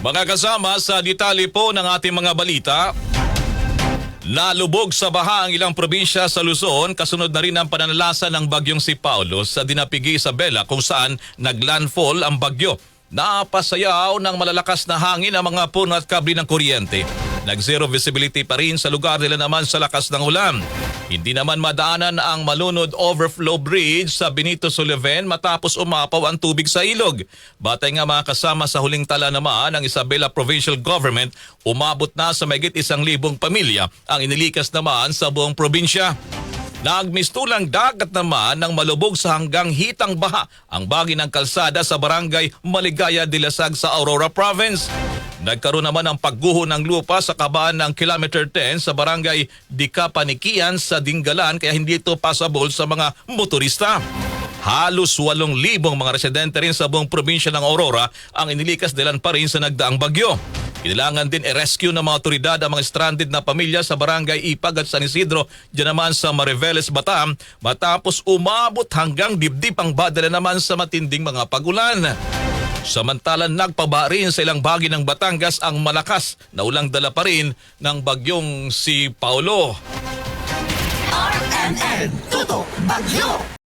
Mga kasama sa detalye po ng ating mga balita, Nalubog sa baha ang ilang probinsya sa Luzon kasunod na rin ang pananalasa ng bagyong si Paulo sa Dinapigi Isabela kung saan naglandfall ang bagyo. Napasayaw ng malalakas na hangin ang mga puno at kabli ng kuryente. Nag-zero visibility pa rin sa lugar nila naman sa lakas ng ulan. Hindi naman madaanan ang malunod overflow bridge sa Benito Sullivan matapos umapaw ang tubig sa ilog. Batay nga mga kasama sa huling tala naman ng Isabela Provincial Government, umabot na sa mayigit isang libong pamilya ang inilikas naman sa buong probinsya. Nagmistulang dagat naman ng malubog sa hanggang hitang baha ang bagi ng kalsada sa barangay Maligaya de Lasag sa Aurora Province. Nagkaroon naman ng pagguho ng lupa sa kabaan ng kilometer 10 sa barangay Dikapanikian sa Dinggalan kaya hindi ito passable sa mga motorista. Halos 8,000 mga residente rin sa buong probinsya ng Aurora ang inilikas dilan pa rin sa nagdaang bagyo. Kailangan din i-rescue ng mga otoridad ang mga stranded na pamilya sa barangay Ipag at San Isidro, dyan naman sa Mariveles, Batam, matapos umabot hanggang dibdib ang badala naman sa matinding mga pagulan. Samantalang nagpaba rin sa ilang bahagi ng Batangas ang malakas na ulang dala pa rin ng bagyong si Paulo. RNN Tutok Bagyo